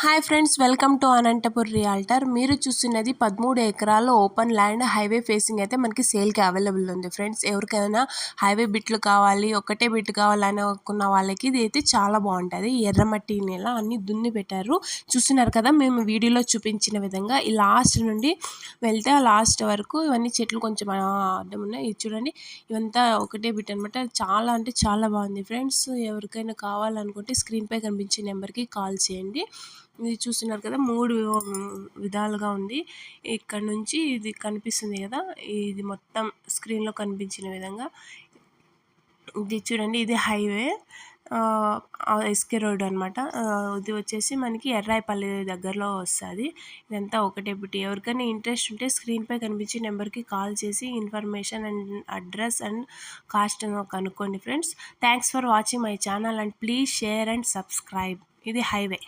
Hi friends welcome to Anantapur realtor. మీరు చూస్తున్నది పదమూడు ఎకరాల ఓపెన్ ల్యాండ్ హైవే ఫేసింగ్ అయితే మనకి సేల్కి అవైలబుల్ ఉంది ఫ్రెండ్స్. ఎవరికైనా హైవే బిట్లు కావాలి ఒకటే బిట్ కావాలని అనుకున్న వాళ్ళకి ఇది అయితే చాలా బాగుంటుంది. ఎర్రమట్టి నెల అన్ని దున్ని పెట్టారు. చూస్తున్నారు కదా మేము వీడియోలో చూపించిన విధంగా ఈ లాస్ట్ నుండి వెళ్తే లాస్ట్ వరకు ఇవన్నీ చెట్లు కొంచెం అడ్డం ఉన్నాయి ఇది చూడండి ఇవంతా ఒకటే బిట్ అనమాట చాలా అంటే చాలా బాగుంది ఫ్రెండ్స్. ఎవరికైనా కావాలనుకుంటే స్క్రీన్పై కనిపించే నెంబర్కి కాల్ చేయండి. ఇది చూస్తున్నారు కదా మూడు విధాలుగా ఉంది. ఇక్కడ నుంచి ఇది కనిపిస్తుంది కదా ఇది మొత్తం స్క్రీన్లో కనిపించిన విధంగా. ఇది చూడండి ఇది హైవే ఎస్కే రోడ్ అనమాట ఇది వచ్చేసి మనకి ఎర్రాయిపల్లి దగ్గరలో వస్తుంది. ఇదంతా ఒకటే బిట్టి ఎవరికైనా ఇంట్రెస్ట్ ఉంటే స్క్రీన్పై కనిపించే నెంబర్కి కాల్ చేసి information and address and cost కనుక్కోండి friends thanks for watching my channel and please share and subscribe ఇది హైవే